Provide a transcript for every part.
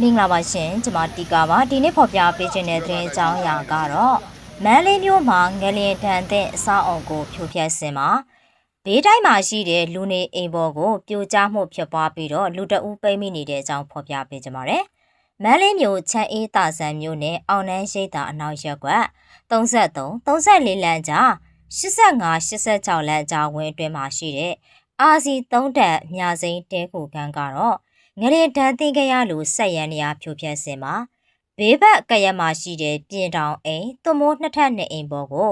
မင်္ဂလာပါရှင်ကျွန်မတီကာပါဒီနေ့ဖော်ပြပေးခြင်းတဲ့သတင်းအကြောင်းအရာကတော့မန်းလေးမျိုးမှာငလျင်တန်တဲ့အဆောက်အုံကိုဖြိုဖျက်စင်မှာဘေးတိုင်းမှာရှိတဲ့လူနေအိမ်ပေါ်ကိုပြိုကျမှုဖြစ်ပွားပြီးတော့လူတအုပ်ပိတ်မိနေတဲ့အကြောင်းဖော်ပြပေးကြပါမယ်မန်းလေးမျိုးချမ်းအေးတာဆန်မျိုးနဲ့အောင်နှန်းရှိတာအနောက်ရက်ကွက်33 34လမ်းကြား85 86လမ်းကြားဝင်းအတွင်းမှာရှိတဲ့အာစီ3တက်မြာစိန်တဲခုကန်ကတော့ ငရေတန်းသိခဲ့ရလို့ဆက်ရန်နေရာဖြိုဖျက်စင်မှာဘေးဘက်ကရက်မှာရှိတဲ့ပြင်တောင်အိမ်သွမိုးနှစ်ထပ်နှစ်အိမ်ပေါ်ကို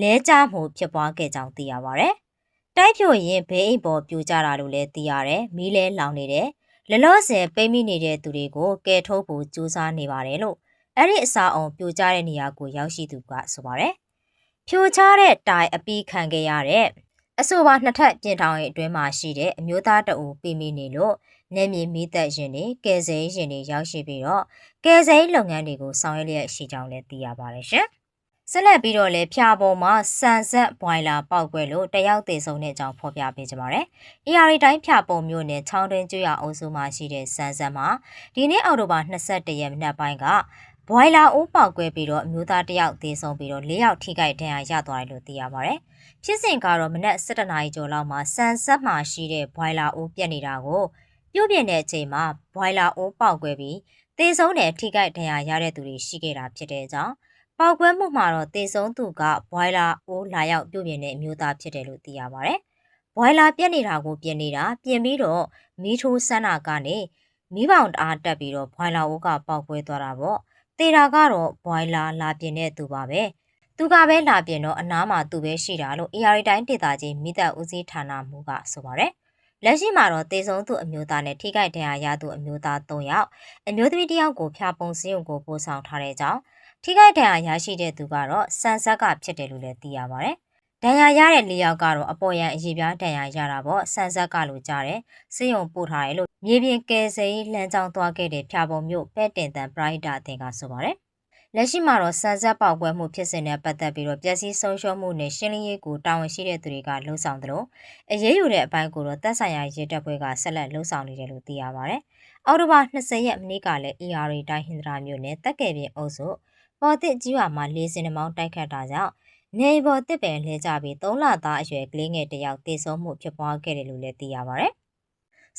လဲကျမှုဖြစ်ပွားခဲ့ကြောင်းသိရပါဗျ။တိုက်ဖြိုရင်ဘေးအိမ်ပေါ်ပြိုကျတာလို့လည်းသိရတယ်။မီးလဲလောင်နေတယ်။လလော့ဆယ်ပိတ်မိနေတဲ့သူတွေကိုကယ်ထုတ်ဖို့ကြိုးစားနေပါတယ်လို့အဲ့ဒီအစာအောင်ပြိုကျတဲ့နေရာကိုရောက်ရှိသူကဆိုပါတယ်။ဖြိုချတဲ့တိုင်အပီးခံခဲ့ရတဲ့အဆိုပါနှစ်ထပ်ပြင်ထောင်ရဲ့အတွင်းမှာရှိတဲ့အမျိုးသားတအူပြမိနေလို့ နေမြေမိသက်ရင်တွေကယ်ဆယ်ရင်တွေရောက်ရှိပြီးတော့ကယ်ဆယ်လုပ်ငန်းတွေကိုဆောင်ရွက်လျက်ရှိကြောင်းလည်းသိရပါတယ်ရှင်။ဆက်လက်ပြီးတော့လည်းဖြာပေါ်မှာစံဆက်ဘွိုင်လာပောက်ကွဲလို့တယောက်သေဆုံးတဲ့အကြောင်းဖော်ပြပေးကြပါမယ်။ AR တိုင်းဖြာပုံမျိုးနဲ့ချောင်းတွင်းကျွရအုပ်စုမှာရှိတဲ့စံဆက်မှာဒီနေ့အောက်တိုဘာ22ရက်မနက်ပိုင်းကဘွိုင်လာအိုးပေါက်ကွဲပြီးတော့အမျိုးသားတယောက်သေဆုံးပြီးတော့၄ယောက်ထိခိုက်ဒဏ်ရာရသွားတယ်လို့သိရပါတယ်။ဖြစ်စဉ်ကတော့မနက်7:00နာရီကျော်လောက်မှာစံဆက်မှာရှိတဲ့ဘွိုင်လာအိုးပြက်နေတာကို ပြုတ်ပြင်းတဲ့အချိန်မှာဘွိုင်လာအိုးပေါက်ကွဲပြီးသေဆုံးတဲ့ထိခိုက်ဒဏ်ရာရတဲ့သူတွေရှိခဲ့တာဖြစ်တဲ့အကြောင်းပေါက်ကွဲမှုမှာတော့သေဆုံးသူကဘွိုင်လာအိုးလာရောက်ပြုတ်ပြင်းတဲ့အမျိုးသားဖြစ်တယ်လို့သိရပါတယ်။ဘွိုင်လာပြက်နေတာကိုပြင်နေတာပြင်ပြီးတော့မီးထိုးဆန်းတာကနေမီးပေါင်တအားတက်ပြီးတော့ဘွိုင်လာအိုးကပေါက်ကွဲသွားတာပေါ့။တေတာကတော့ဘွိုင်လာလာပြင်တဲ့သူပါပဲ။သူကပဲလာပြင်တော့အနားမှာသူပဲရှိတာလို့ AR တိုင်းဒေသကြီးမိသက်ဦးစီးဌာနမှူးကဆိုပါတယ်။ လက်ရှိမှာတော့တေဆုံးသူအမျိုးသားနဲ့ထိခိုက်ဒဏ်ရာရသူအမျိုးသား3ယောက်အမျိုးသမီးတစ်ယောက်ကိုဖျားပုံစည်းုံကိုပို့ဆောင်ထားတဲ့အကြောင်းထိခိုက်ဒဏ်ရာရရှိတဲ့သူကတော့စံဆက်ကဖြစ်တယ်လို့လည်းသိရပါတယ်။ဒဏ်ရာရတဲ့၄ယောက်ကတော့အပေါ်ရန်အရေးပြားဒဏ်ရာရတာပေါ့စံဆက်ကလို့ကြားတယ်။စေယုံပို့ထားတယ်လို့မြေပြင်ကယ်ဆယ်ရေးလမ်းကြောင်းသွားခဲ့တဲ့ဖျားပုံမြို့ပဲ့တင်တန်ပရိုက်တာအသင်ကဆိုပါတယ်။ လက်ရှိမှာတော့စံဆက်ပေါက်ကွဲမှုဖြစ်စဉ်နဲ့ပတ်သက်ပြီးတော့ပျက်စီးဆုံးရှုံးမှုနဲ့ရှင်းလင်းရေးကိုတာဝန်ရှိတဲ့သူတွေကလှုံ့ဆော်တယ်လို့အရေးယူတဲ့အပိုင်းကိုတော့တပ်ဆိုင်ရာရေးတပ်ဖွဲ့ကဆက်လက်လှုံ့ဆော်နေတယ်လို့သိရပါတယ်။အော်တိုဘာ20ရက်နေ့ကလည်း ER တိုင်းဟင်္ဒရာမြို့နယ်တက်ကယ်ပြင်အုပ်စုပေါ်တစ်ကြီးဝါမှာလေးစင်နှမောင်းတိုက်ခတ်တာကြောင့်နေပေါ်တစ်ပင်လဲကြပြီး3လသားအရွယ်ကလေးငယ်တစ်ယောက်တေဆုံးမှုဖြစ်ပွားခဲ့တယ်လို့လည်းသိရပါတယ်။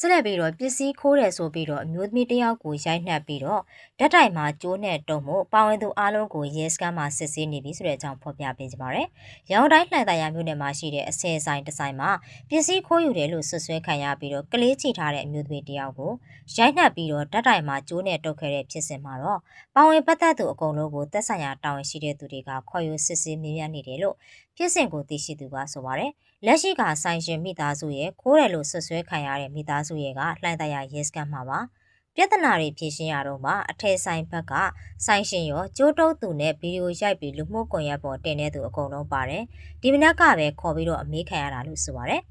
ဆက်လက်ပြီးတော့ပစ္စည်းခိုးတယ်ဆိုပြီးတော့အမျိုးသမီးတစ်ယောက်ကိုရိုက်နှက်ပြီးတော့ဓာတ်တိုင်မှာကျိုးနဲ့တုံမှုပါဝင်သူအလုံးကိုရဲစခန်းမှာစစ်ဆေးနေပြီဆိုတဲ့အကြောင်းဖော်ပြပေးကြပါမယ်။ရောင်တိုင်းလှန်တရားမျိုးနယ်မှာရှိတဲ့အစဲဆိုင်တစ်ဆိုင်မှာပစ္စည်းခိုးယူတယ်လို့ဆွဆွဲခံရပြီးတော့ကလေးချီထားတဲ့အမျိုးသမီးတစ်ယောက်ကိုရိုက်နှက်ပြီးတော့ဓာတ်တိုင်မှာကျိုးနဲ့တုတ်ခဲ့တဲ့ဖြစ်စဉ်မှာတော့ပါဝင်ပတ်သက်သူအကုန်လုံးကိုသက်ဆိုင်ရာတာဝန်ရှိတဲ့သူတွေကခေါ်ယူစစ်ဆေးမြင်ရနေတယ်လို့ဖြစ်စဉ်ကိုသိရှိသူကဆိုပါတယ်။ လက်ရှိကဆိုင်ရှင်မိသားစုရဲ့ခိုးတယ်လို့ဆွဆွဲခံရတဲ့မိသားစုရဲ့ကလှိုင်းတရာရဲစခန်းမှာပါပြဿနာတွေဖြေရှင်းရတော့မှအထက်ဆိုင်ဘက်ကဆိုင်ရှင်ရောကျိုးတုပ်သူနဲ့ဗီဒီယိုရိုက်ပြီးလူမှုကွန်ရက်ပေါ်တင်တဲ့သူအကုန်လုံးပါတယ်ဒီမနက်ကပဲခေါ်ပြီးတော့အမေးခံရတာလို့ဆိုပါတယ်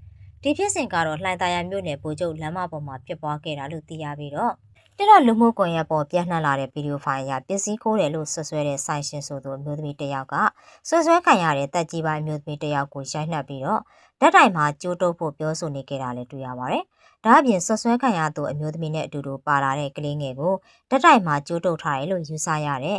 ဒီဖြစ်စဉ်ကတော့လှိုင်းတရာမြို့နယ်ပိုကျုပ်လမ်းမပေါ်မှာဖြစ်ပွားခဲ့တာလို့သိရပြီးတော့ တက်တော့လူမှုကွန်ရက်ပေါ်ပြန့်နှံ့လာတဲ့ဗီဒီယိုဖိုင်အရပစ္စည်းခိုးတယ်လို့ဆွဆွဲတဲ့ဆိုင်ရှင်ဆိုသူအမျိုးသမီးတစ်ယောက်ကဆွဆွဲခံရတဲ့တက်ကြီးပိုင်းအမျိုးသမီးတစ်ယောက်ကိုရိုက်နှက်ပြီးတော့ဓာတ်တိုင်မှာကျိုးတုပ်ဖို့ပြောဆိုနေကြတာလည်းတွေ့ရပါတယ်။ဒါအပြင်ဆွဆွဲခံရသူအမျိုးသမီးနဲ့အတူတူပါလာတဲ့ကလေးငယ်ကိုဓာတ်တိုင်မှာကျိုးတုပ်ထားတယ်လို့ယူဆရတဲ့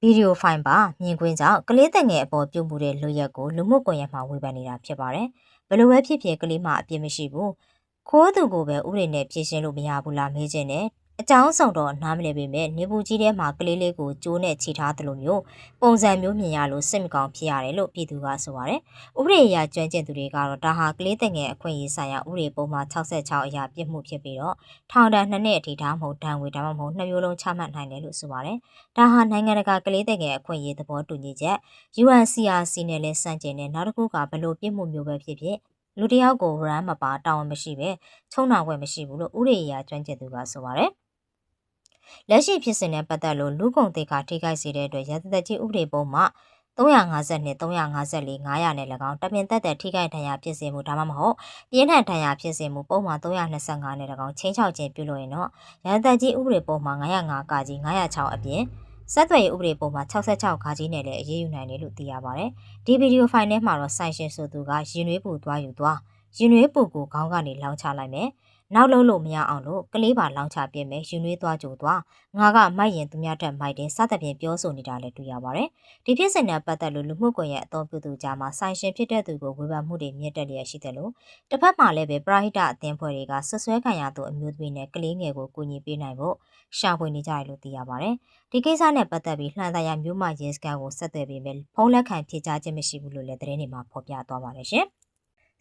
ဗီဒီယိုဖိုင်ပါမြင်ကွင်းကြောင့်ကလေးတငယ်အပေါ်ပြုတ်မှုတဲ့လူရက်ကိုလူမှုကွန်ရက်မှာဝေဖန်နေတာဖြစ်ပါတယ်။ဘယ်လိုပဲဖြစ်ဖြစ်ကလေးမအပြစ်မရှိဘူး။ခိုးသူကိုပဲဥပဒေနဲ့ဖြေရှင်းလို့မရဘူးလားမေးခြင်းနဲ့ အကြောင်းဆောင်တော့နားမလည်ပေမဲ့နေပူကြီးထဲမှာကလေးလေးကိုကျိုးနဲ့ခြိထားသလိုမျိုးပုံစံမျိုးမြင်ရလို့စိတ်မကောင်းဖြစ်ရတယ်လို့ပြည်သူကဆိုပါတယ်။ဥပဒေအရကျွမ်းကျင်သူတွေကတော့ဒါဟာကလေးတငယ်အခွင့်အရေးဆိုင်ရာဥပဒေပုံမှန်66အရာပြစ်မှုဖြစ်ပြီးတော့ထောင်ဒဏ်2နှစ်အထိဒါမှမဟုတ်ဒဏ်ငွေဒါမှမဟုတ်နှစ်မျိုးလုံးချမှတ်နိုင်တယ်လို့ဆိုပါတယ်။ဒါဟာနိုင်ငံတကာကလေးတငယ်အခွင့်အရေးသဘောတူညီချက် UNCRC နဲ့လည်းစံကျင်တဲ့နောက်တစ်ခုကဘလို့ပြစ်မှုမျိုးပဲဖြစ်ဖြစ်လူတယောက်ကိုရမ်းမပါတာဝန်မရှိပဲချုံနာခွင့်မရှိဘူးလို့ဥပဒေအရကျွမ်းကျင်သူကဆိုပါတယ်။ လက်ရှိဖြစ်စဉ်နဲ့ပတ်သက်လို့လူကုန်သေးကထိခိုက်စေတဲ့အတွက်ရသသက်ကြီးဥပဒေပုံမှာ350နဲ့354 900နဲ့၎င်းတပင်သက်သက်ထိခိုက်ဒဏ်ရာဖြစ်စေမှုဒါမှမဟုတ်ပြင်းထန်ဒဏ်ရာဖြစ်စေမှုပုံမှာ325နဲ့၎င်းချင်းချောက်ခြင်းပြုလို့ရင်တော့ရသသက်ကြီးဥပဒေပုံမှာ905ကကြီး906အပြင်ဆက်သွယ်ရေးဥပဒေပုံမှာ66ခါကြီးနဲ့လည်းအရေးယူနိုင်တယ်လို့သိရပါတယ်။ဒီဗီဒီယိုဖိုင်ထဲမှာတော့ဆိုင်ရှင်ဆိုသူကရင်နွေးပူသွားယူသွားရင်နွေးပူကိုခေါင်းကနေလောင်းချလိုက်မယ်။ နောက်လုံးလို့မရအောင်လို့ကလေးပါလောင်ချပြင်းမယ်ယူနွေးသွားကြိုသွားငါကမိုက်ရင်သူများတက်မိုက်တယ်စသဖြင့်ပြောဆိုနေတာလည်းတွေ့ရပါတယ်ဒီဖြစ်စဉ်နဲ့ပတ်သက်လို့လူမှုကွန်ရက်အသုံးပြုသူကြားမှာဆိုင်ရှင်ဖြစ်တဲ့သူကိုဝေဖန်မှုတွေမြင့်တက်လျက်ရှိတယ်လို့တစ်ဖက်မှာလည်းပဲပရာဟိတအသင်းဖွဲ့တွေကဆွဆွဲခံရသူအမျိုးသမီးနဲ့ကလေးငယ်ကိုကူညီပေးနိုင်ဖို့ရှာဖွေနေကြတယ်လို့သိရပါတယ်ဒီကိစ္စနဲ့ပတ်သက်ပြီးလှန်သာယာမြို့မရဲစခန်းကိုဆက်သွယ်ပြီးမယ်ဖုန်းလက်ခံဖြေကြားခြင်းမရှိဘူးလို့လည်းသတင်းတွေမှာဖော်ပြသွားပါတယ်ရှင်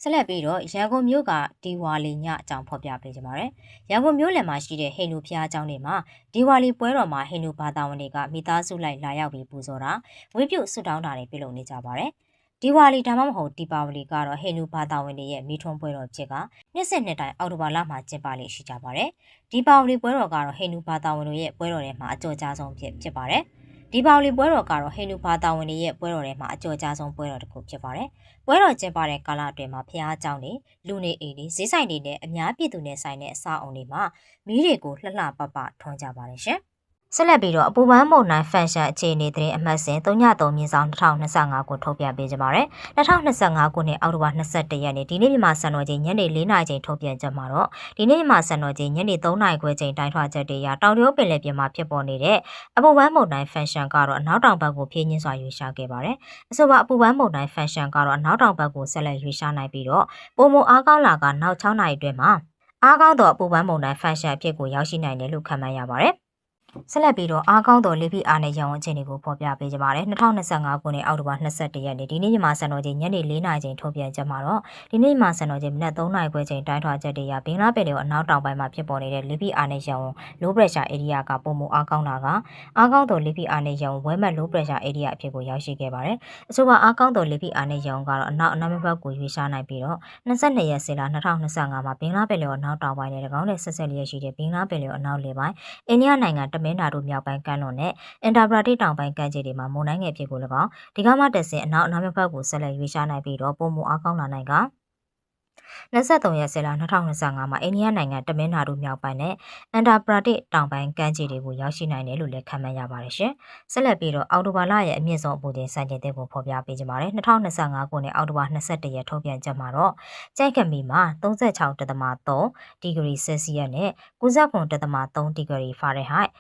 ဆက်လက်ပြီးတော့ရန်ကုန်မြို့ကဒီဝါလီညအကြောင်းဖော်ပြပေးကြပါမယ်။ရန်ကုန်မြို့လယ်မှာရှိတဲ့ဟိန္ဒူဘုရားကျောင်းတွေမှာဒီဝါလီပွဲတော်မှာဟိန္ဒူဘာသာဝင်တွေကမိသားစုလိုက်လာရောက်ပြီးပူဇော်တာဝိပုဆွတောင်းတာတွေပြုလုပ်နေကြပါတယ်။ဒီဝါလီဒါမှမဟုတ်ဒီပါဝလီကတော့ဟိန္ဒူဘာသာဝင်တွေရဲ့မိထွန်းပွဲတော်ဖြစ်ကနှစ်ဆက်နှစ်တိုင်းအောက်တိုဘာလမှာကျင်းပလေရှိကြပါတယ်။ဒီပါဝလီပွဲတော်ကတော့ဟိန္ဒူဘာသာဝင်တို့ရဲ့ပွဲတော်ထဲမှာအကြော်ကြားဆုံးဖြစ်ဖြစ်ပါတယ်။ ဒီပေါလီပွဲတော်ကတော့ဟိန္ဒူဘာသာဝင်တွေရဲ့ပွဲတော်ထဲမှာအကျော်ကြားဆုံးပွဲတော်တစ်ခုဖြစ်ပါတယ်။ပွဲတော်ကျင်းပတဲ့ကာလအတွင်းမှာဖျားเจ้าတွေလူနေအိမ်တွေဈေးဆိုင်တွေနဲ့အများပြည်သူနဲ့ဆိုင်တဲ့အဆောက်အုံတွေမှာမီးတွေကိုလှလှပပထွန်းကြပါတယ်ရှင်။ ဆက်လက်ပြီးတော့အပူပန်းမုန်တိုင်းဖန်ရှန်အခြေအနေသတင်းအမှတ်စဉ်303မြင်းဆောင်2025ကိုထုတ်ပြန်ပေးကြပါရယ်2025ခုနှစ်အောက်တိုဘာ21ရက်နေ့ဒီနေ့မြန်မာစံတော်ချိန်ညနေ4နာရီချိန်ထုတ်ပြန်ချက်မှာတော့ဒီနေ့မြန်မာစံတော်ချိန်ညနေ3နာရီခွဲချိန်တိုင်းထွာချက်တွေရတောင်တရုတ်ပင်လယ်ပြင်မှာဖြစ်ပေါ်နေတဲ့အပူပန်းမုန်တိုင်းဖန်ရှန်ကတော့အနောက်တောင်ဘက်ကိုဖြည့်ညင်းစွာရွေ့ရှားခဲ့ပါတယ်အဆိုပါအပူပန်းမုန်တိုင်းဖန်ရှန်ကတော့အနောက်တောင်ဘက်ကိုဆက်လက်ရွေ့ရှားနိုင်ပြီးတော့ပုံမအားကောင်းလာကနောက်6နာရီအတွင်းမှာအားကောင်းသောအပူပန်းမုန်တိုင်းဖန်ရှန်အဖြစ်ကိုရောက်ရှိနိုင်တယ်လို့ခန့်မှန်းရပါတယ် ဆက်လက်ပြီးတော့အားကောင်းသောလေဖိအားနဲ့ရောင်အခြေအနေကိုဖော်ပြပေးကြပါမယ်2025ခုနှစ်အောက်တိုဘာ22ရက်နေ့ဒီနေ့ညမှာစံတော်ချိန်ညနေ4နာရီချိန်ထုတ်ပြန်ကြမှာတော့ဒီနေ့မှာစံတော်ချိန်မနက်3နာရီခွဲချိန်တိုင်းထွာချက်တွေရဘင်္ဂလားပင်လယ်အနောက်တောင်ပိုင်းမှာဖြစ်ပေါ်နေတဲ့လေဖိအားနဲ့ရောင် low pressure area ကပုံမှုအားကောင်းတာကအားကောင်းသောလေဖိအားနဲ့ရောင်ဝဲမဲ့ low pressure area အဖြစ်ကိုရောက်ရှိခဲ့ပါတယ်အဆိုပါအားကောင်းသောလေဖိအားနဲ့ရောင်ကတော့အနောက်အနောက်ဘက်ကိုရွေ့ရှားနိုင်ပြီးတော့22ရက်စေလ2025မှာဘင်္ဂလားပင်လယ်အနောက်တောင်ပိုင်းနဲ့၎င်းနဲ့ဆက်ဆက်လျက်ရှိတဲ့ဘင်္ဂလားပင်လယ်အနောက်လေပိုင်းအိန္ဒိယနိုင်ငံတမင်နာတို့မြောက်ပိုင်းကမ်းလွန်နဲ့အင်တာပရာတိတောင်ပိုင်းကမ်းခြေတွေမှာမုန်တိုင်းငယ်ဖြစ်ကို၎င်းဒီကမှတက်စင်အနောက်အနောက်ဘက်ကိုဆက်လက်ရွေးရှားနိုင်ပြီးတော့ပုံမအားကောင်းလာနိုင်က23ရက်ဆယ်လ2025မှာအိန္ဒိယနိုင်ငံတမင်နာတို့မြောက်ပိုင်းနဲ့အန်တာပရာတစ်တောင်ပိုင်းကမ်းခြေတွေကိုရောက်ရှိနိုင်တယ်လို့လည်းခန့်မှန်းရပါတယ်ရှင်။ဆက်လက်ပြီးတော့အော်တိုဘာလရဲ့အမြင့်ဆုံးအပူချိန်စံချိန်တင်ကိုဖော်ပြပေးကြပါမယ်။2025ခုနှစ်အော်တိုဘာ22ရက်ထုတ်ပြန်ချက်မှာတော့ကြိုက်ကမီမှာ36.3ဒီဂရီဆယ်စီယပ်နဲ့99.3ဒီဂရီဖာရင်ဟိုက်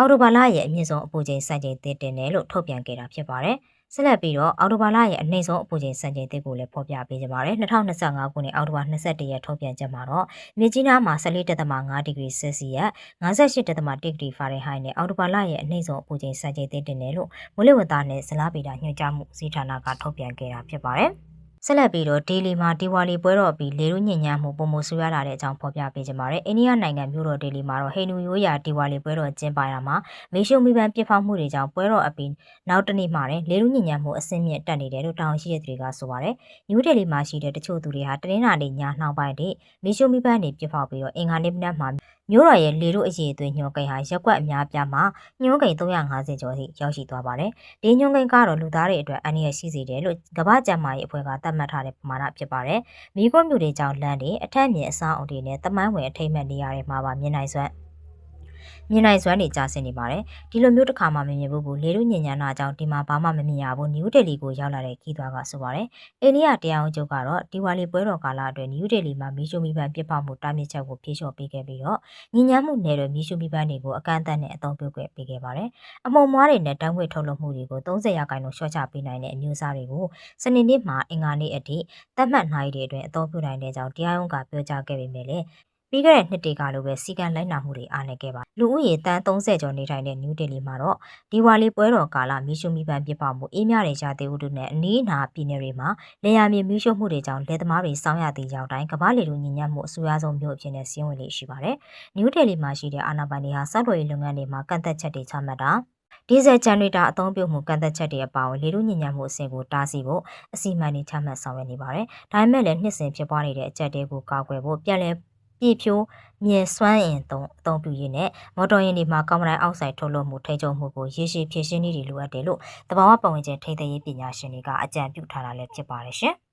အော်တိုဘာလရဲ့အမြင့်ဆုံးအပူချိန်စံချိန်တင်တင်တယ်လို့ထုတ်ပြန်ခဲ့တာဖြစ်ပါတယ်။ဆက်လက်ပြီးတော့အော်တိုဘာလရဲ့အနှိမ့်ဆုံးအပူချိန်စံချိန်တင်ကိုလည်းဖော်ပြပေးကြပါမယ်။2025ခုနှစ်အော်တိုဘာ22ရက်ထုတ်ပြန်ချက်မှာတော့မြစ်ကြီးနားမှာ14.5ဒီဂရီဆယ်စီယပ်58.1ဒီဂရီဖာရင်ဟိုက်နဲ့အော်တိုဘာလရဲ့အနှိမ့်ဆုံးအပူချိန်စံချိန်တင်တင်တယ်လို့မိုးလေဝသနဲ့ဇလားဗေဒညွှန်ကြားမှုစီးဌာနကထုတ်ပြန်ခဲ့တာဖြစ်ပါတယ်။ ဆက်လက်ပြီးတော့ဒေလီမှာဒီဝါလီပွဲတော်ပြီးလေရုညဉ့်ညမ်းမှုပုံမဆူရလာတဲ့အကြောင်းဖော်ပြပေးကြပါမယ်။အိန္ဒိယနိုင်ငံမြို့တော်ဒေလီမှာတော့ဟိန္ဒူရိုးရာဒီဝါလီပွဲတော်ကျင်းပရာမှာမေရှုမိပန်းပြစ်ဖောက်မှုတွေကြောင့်ပွဲတော်အပြီးနောက်တနေ့မှာလေရုညဉ့်ညမ်းမှုအဆင့်မြင့်တက်နေတယ်လို့တောင်းရှိတဲ့သူတွေကဆိုပါတယ်။နယူးဒေလီမှာရှိတဲ့တချို့သူတွေဟာတနင်္လာနေ့ညနှောင်းပိုင်းထိမေရှုမိပန်းတွေပြစ်ဖောက်ပြီးတော့အင်္ဂါနေ့မနက်မှာ မြို့တော်ရဲ့လေတို့အရေးအသွေးညှိုကိန်းဟာရက်ကွက်အများပြားမှာညှိုကိန်း350ကျော်ထိရောက်ရှိသွားပါတယ်။ဒီညှိုကိန်းကတော့လူသားတွေအတွက်အန္တရာယ်ရှိစေတယ်လို့ကမ္ဘာ့ကျန်းမာရေးအဖွဲ့ကသတ်မှတ်ထားတဲ့ပမာဏဖြစ်ပါတယ်။မိခွန်းမြို့တွေကြောင့်လမ်းတွေအထက်မြင်အဆောင်အုပ်တွေနဲ့တမိုင်းဝင်အထိမ့်မဲ့နေရာတွေမှာပါမြင်နိုင်စွမ်း မြင်နိုင်စွမ်းတွေကြာဆင်းနေပါတယ်ဒီလိုမျိုးတစ်ခါမှမမြင်ဘူးဘူးလေတို့ညဉ့်ညမ်းတာကြောင့်ဒီမှာဘာမှမမြင်ရဘူးနယူးဒေလီကိုရောက်လာတဲ့ခီးသွွားကဆိုပါတယ်အိန္ဒိယတရားဝင်ချုပ်ကတော့ဒီဝါလီပွဲတော်ကာလအတွင်းနယူးဒေလီမှာမီးရှို့မိပန်းပြစ်ပေါက်မှုတားမြစ်ချက်ကိုဖြေလျှော့ပေးခဲ့ပြီးတော့ညဉ့်ညမ်းမှုနယ်တွေမီးရှို့မိပန်းတွေကိုအကန့်အသတ်နဲ့အသုံးပြုခွင့်ပေးခဲ့ပါတယ်အမုံမွားတွေနဲ့တန်းခွေထုတ်လုပ်မှုတွေကို30ရာခိုင်နှုန်းလျှော့ချပေးနိုင်တဲ့အမျိုးအစားတွေကိုစနေနေ့မှာအင်္ဂါနေ့အထိသတ်မှတ်နိုင်တဲ့အတွင်းအသုံးပြုနိုင်တဲ့ကြောင်းတရားရုံးကပြောကြားခဲ့ပေမဲ့လည်း ပြီးခဲ့တဲ့နှစ်တွေကလိုပဲစီကံလိုက်နာမှုတွေအားနည်းခဲ့ပါလူဦးရေတန်း30ကျော်နေထိုင်တဲ့နယူးဒေလီမှာတော့ဒီဝါလီပွဲတော်ကာလမီးရှို့မိပန်းပြပမှုအေးမြတဲ့ရာသီဥတုနဲ့အနီးအနားပြည်နယ်တွေမှာလေယာမြေမီးရှို့မှုတွေကြောင့်လက်သမားတွေစောင်းရသည့်ရောက်တိုင်းကမ္ဘာလေလူညဉ့်ညံ့မှုအဆိုးအဆုံးမျိုးအဖြစ်နဲ့စီးဝင်လေးရှိပါတယ်နယူးဒေလီမှာရှိတဲ့အာဏာပိုင်တွေဟာစောက်တော်ရေးလုပ်ငန်းတွေမှာကန့်သက်ချက်တွေချမှတ်တာဒီဇယ်ဂျန်နရေတာအသုံးပြုမှုကန့်သက်ချက်တွေအပါအဝင်လေထုညဉ့်ညံ့မှုအဆင့်ကိုတားဆီးဖို့အစီအမံတွေချမှတ်ဆောင်ရွက်နေပါတယ်။ဒါပေမဲ့လည်းနှစ်စဉ်ဖြစ်ပွားနေတဲ့အကြက်တွေကိုကာကွယ်ဖို့ပြန်လည် ပြည့်ဖြိုးမြေစွမ်းအင်သုံးအသုံးပြုရင်းနဲ့မော်တော်ယာဉ်တွေမှာကာဗွန်ဒိုင်အောက်ဆိုက်ထုတ်လွှတ်မှုထိန်းချုပ်မှုကိုရေရှည်ဖြည့်ရှင်းနည်းတွေလိုအပ်တယ်လို့တဘာဝပတ်ဝန်းကျင်ထိန်းသိမ်းရေးပညာရှင်တွေကအကြံပြုထားတာလည်းဖြစ်ပါတယ်ရှင်။